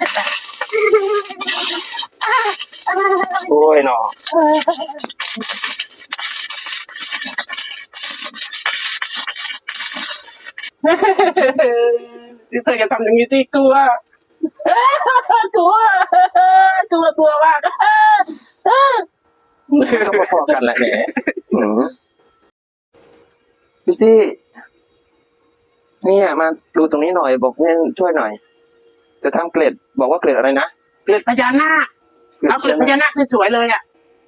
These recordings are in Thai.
สุดอะโอ้ยหนอที่เธอจะทำอย่างนี้ที่กลัวกลัวกลัวกลัวมากก็มาพอกันแหละแหมหืมพี่ซี่เนี่ยมาดูตรงนี้หน่อยบอกเนี่ยช่วยหน่อย จะทำเกล็ดบอกว่าเกล็ดอะไรนะ เกล็ดพญานาคเอาเกล็ดพญานาคสวยๆเลยอะ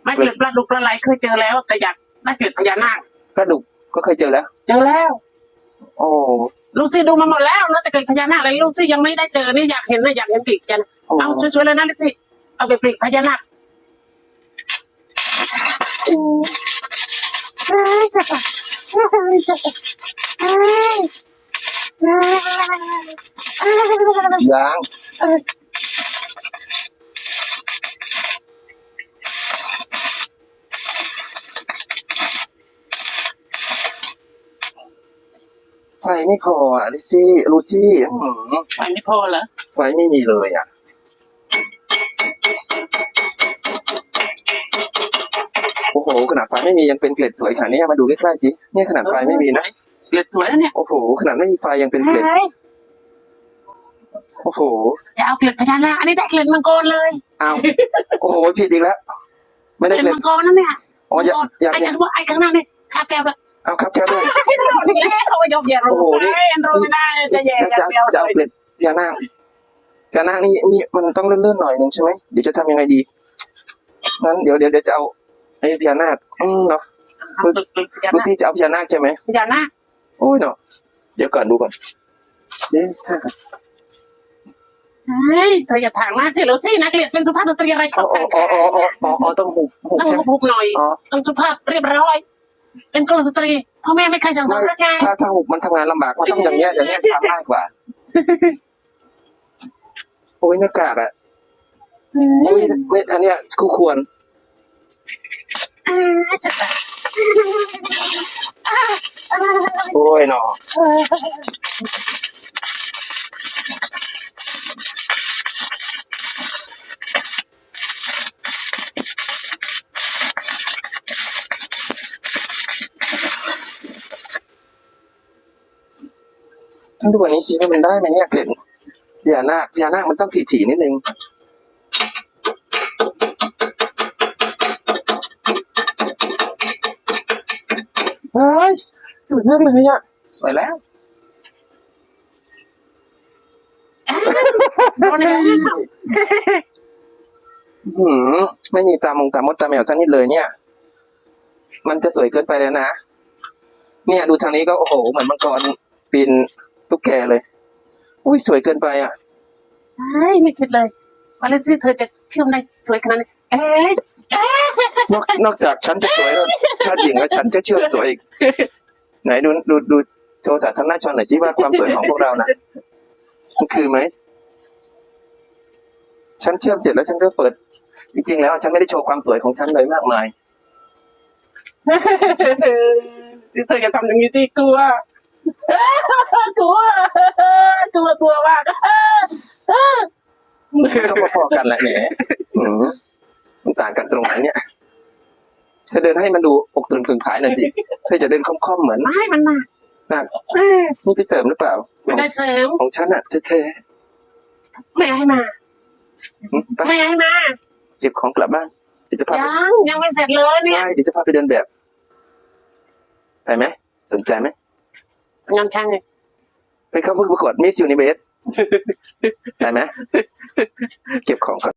ไม่เกล็ดปลาดุกปลาไหลเคยเจอแล้ว แต่อยากได้เกล็ดพญานาคกระดูกก็เคยเจอแล้ว เจอแล้ว โอ้ ลูซี่ดูมาหมดแล้วนะแต่เกล็ดพญานาคอะไรลูซี่ยังไม่ได้เจอนี่อยากเห็นนะอยากเห็นปีกกันโอ้ เอาสวยๆเลยนะลูซี่เอาไปปีกพญานาคใช่ปะใช่ปะ ยังไฟไม่พออะลิซี่ลูซี่อื้อหือไฟไม่พอเหรอไฟไม่มีเลยอะโอ้โหขนาดไฟไม่มียังเป็นเกล็ดสวยขนาดนี้มาดูใกล้ๆสิเนี่ยขนาดไฟไม่มีนะเกล็ดสวยแล้วเนี่ยโอ้โหขนาดไม่มีไฟยังเป็นเกล็ด โอ้โห จะเอาเกล็ดพญานาคอันนี้ได้เกล็ดมังกรเลยเอา โอ้โห ผิดอีกแล้ว ไม่เกได้ล็ดเกล็ดมังกรนั่นเนี่ยอ๋ออย่าอย่า ไอ้อย่าข้างไอ้ข้างหน้าเนี่ยคาแก้วเลยเอาครับแก้วด้วยให้รอดอีกแล้วเอาไปยกแย่รู้โอ้โหนี่ไอ้รู้ไม่ได้จะแย่จะอย่าจะงเดียวจะเอาเกล็ดพญานาคพญานาคนี่นี่มันต้องเลื่อนๆหน่อยหนึงใช่ไหมเดี๋ยวจะทำยังไงดี งั้นเดี๋ยวเดี๋ยวเดี๋ยวจะเอาไอ้พญานาคอืมเนาะเอาเกล็ดพญาลูนาคซี่จะเอาพญานาคใช่ไหม พญานาคโอ้ยเนาะเดี๋ยวก่อนดูก่อนเอ๊ะถ้า เฮ้ยเธออย่าถางมากสิลูซี่นะเกล็ดเป็นสุภาพสตรีอะไรอ๋อเขาอ๋อแต่งอ๋ออ๋ออ๋ออ๋อต้องหุบหุบต้องใช่ไหมพูดหน่อย อ๋อต้องสุภาพเรียบร้อย เป็นกุลสตรีพ่อแม่ไม่เคยสั่งสอนสักไงถ้าถ้าหุบมันทำงานลำบากมันต้องอย่างเงี้ยอย่างเงี้ยทำง่ายกว่าโอ้ยหน้ากากอะโอ้ยไม่อันเนี้ยคู่ควร อ่าสุดอะโอ้ยเนาะทั้งทุกวันนี้ชีวิตมันได้ไหมเนี่ยเกล็ดพญานาคพญานาคมันต้องถี่ๆนิดนึงเฮ้ยสวยมากเลยอะสวยแล้วโดนแล้วหืมไม่มีตามงตามมดตามแมวสักนิดเลยเนี่ย มันจะสวยเกินไปแล้วนะ เนี่ยดูทางนี้ก็โอ้โห เหมือนมังกรปีน ตุ๊กแกเลย อุ้ยสวยเกินไปอะเฮ้ยไม่คิดเลยว่าเลซี่เธอจะเชื่อมได้สวยขนาดนี้เอ๊ะนอกนอกจากฉันจะสวยแล้วชาติหญิงแล้วฉันจะเชื่อมสวยอีก ไหนดูดูดูโชว์สาธารณชนหน่อยสิว่าความสวยของพวกเรานะมันคือไหมฉันเชื่อมเสร็จแล้วฉันก็เปิด จริง ๆ แล้ว ฉันไม่ได้โชว์ความสวยของฉันเลยมากมายที่เธอจะทำอย่างนี้ที่กลัว กลัวกลัวกลัวมากก็มาพอกันแหละแหมหืมมันต่างกันตรงไหนเนี่ยเธอเดินให้มันดูอกตรึงพึงผายหน่อยสิเธอจะเดินค่อมๆเหมือนไม่มันมาหนักนี่ไปเสริมหรือเปล่าไม่ได้เสริมของฉันอะเท่ไม่ให้มาๆหืมไปไม่ให้มาเก็บของกลับบ้านเดี๋ยวจะพาไปยังยังไม่เสร็จเลยเนี่ยไม่เดี๋ยวจะพาไปเดินแบบไปไหมสนใจไหม งานช่างไงไปเข้าประกวดมิสยูนิเวส ได้ไหมเก็บของก่อน